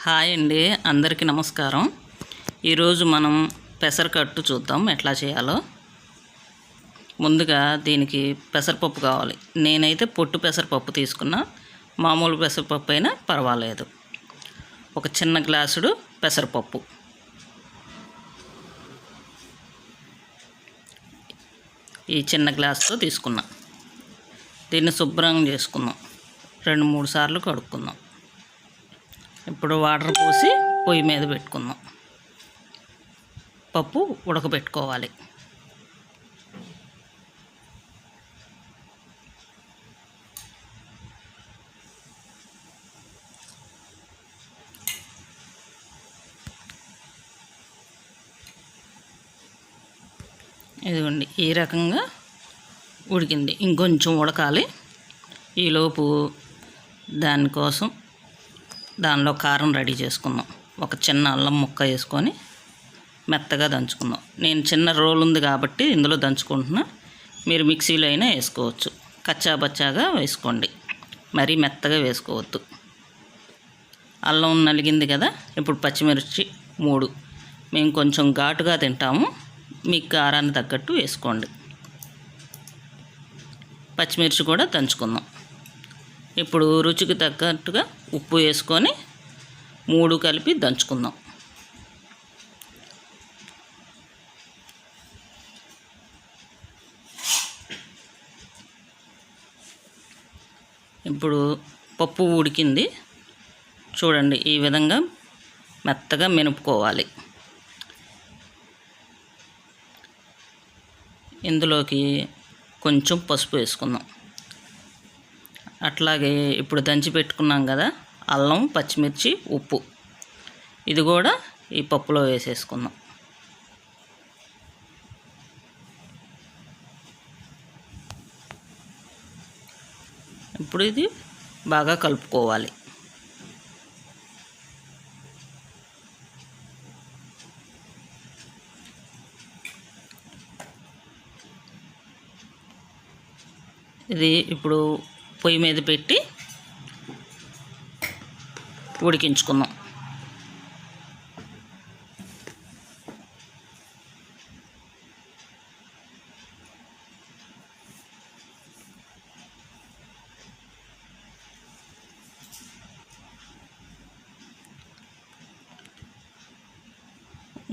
Hi అండి అందరికీ నమస్కారం. ఈరోజు మనం పెసరకట్టు చూద్దాం ఎట్లా చేయాలో. ముందుగా దీనికి పెసరపప్పు కావాలి. నేనైతే పొట్టు పెసరపప్పు తీసుకున్నా మామూలు పెసరపప్పు అయినా పర్వాలేదు. ఒక చిన్న గ్లాసుడు పెసరపప్పు. ఈ చిన్న గ్లాసుతో తీసుకున్నా. దీన్ని శుభ్రంగా చేసుకుందాం. రెండు మూడు సార్లు కడుక్కుందాం. ఇప్పుడు వాటర్ పోసి పొయ్యి మీద పెట్టుకుందాం. పప్పు ఉడకబెట్టుకోవాలి. ఇదిగోండి ఈ రకంగా ఉడికింది. ఇంకొంచెం ఉడకాలి. ఈలోపు దానికోసం దానిలో కారం రెడీ చేసుకుందాం. ఒక చిన్న అల్లం ముక్క వేసుకొని మెత్తగా దంచుకుందాం. నేను చిన్న రోల్ ఉంది కాబట్టి ఇందులో దంచుకుంటున్నా. మీరు మిక్సీలో అయినా వేసుకోవచ్చు. కచ్చా బచ్చాగా వేసుకోండి. మరీ మెత్తగా వేసుకోవద్దు. అల్లం నలిగింది కదా? ఇప్పుడు పచ్చిమిర్చి మూడు. మేము కొంచెం ఘాటుగా తింటాము. మీ కారాన్ని తగ్గట్టు వేసుకోండి. పచ్చిమిర్చి కూడా దంచుకుందాం. ఇప్పుడు రుచికి తగ్గట్టుగా ఉప్పు వేసుకొని మూడు కలిపి దంచుకుందాం. ఇప్పుడు పప్పు ఉడికింది. చూడండి ఈ విధంగా మెత్తగా మెనుపుకోవాలి. ఇందులోకి కొంచెం పసుపు వేసుకుందాం. అట్లాగే ఇప్పుడు దంచి పెట్టుకున్నాం కదా అల్లం పచ్చిమిర్చి ఉప్పు. ఇది కూడా ఈ పప్పులో వేసేసుకుందాం. ఇప్పుడు ఇది బాగా కలుపుకోవాలి. ఇది ఇప్పుడు పొయ్యి మీద పెట్టి ఉడికించుకుందాం.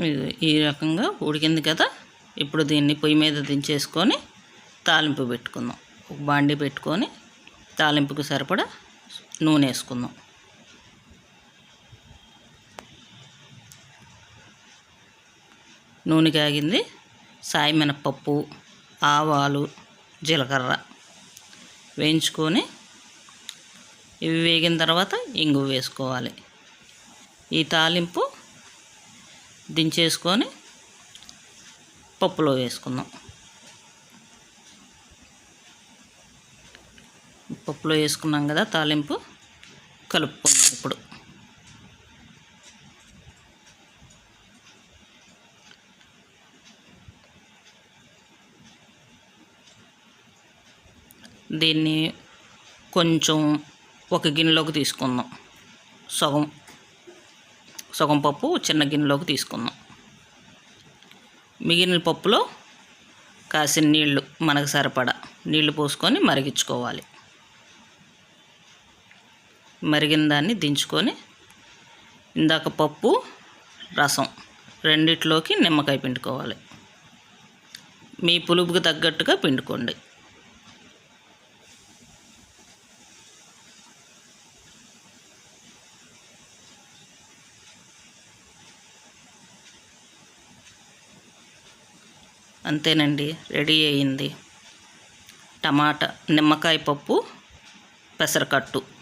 ఇది ఈ రకంగా ఉడికింది కదా. ఇప్పుడు దీన్ని పొయ్యి మీద దించేసుకొని తాలింపు పెట్టుకుందాం. ఒక బాండి పెట్టుకొని తాలింపుకు సరిపడా నూనె వేసుకుందాం. నూనె కాగింది సాయి మినపప్పు ఆవాలు జీలకర్ర వేయించుకొని ఇవి వేగిన తర్వాత ఇంగు వేసుకోవాలి. ఈ తాలింపు దించేసుకొని పప్పులో వేసుకుందాం. పప్పులో వేసుకున్నాం కదా తాలింపు కలుపుకుందాం ఇప్పుడు. దీన్ని కొంచెం ఒక గిన్నెలోకి తీసుకుందాం. సగం సగం పప్పు చిన్న గిన్నెలోకి తీసుకుందాం. మిగిలిన పప్పులో కాసిన నీళ్ళు మనకు సరిపడా. నీళ్ళు పోసుకొని మరిగించుకోవాలి. మరిగిన దాన్ని దించుకొని ఇందాక పప్పు రసం రెండిట్లోకి నిమ్మకాయ పిండుకోవాలి. మీ పులుపుకి తగ్గట్టుగా పిండుకోండి. అంతేనండి రెడీ అయ్యింది టమాటా నిమ్మకాయ పప్పు పెసరకట్టు.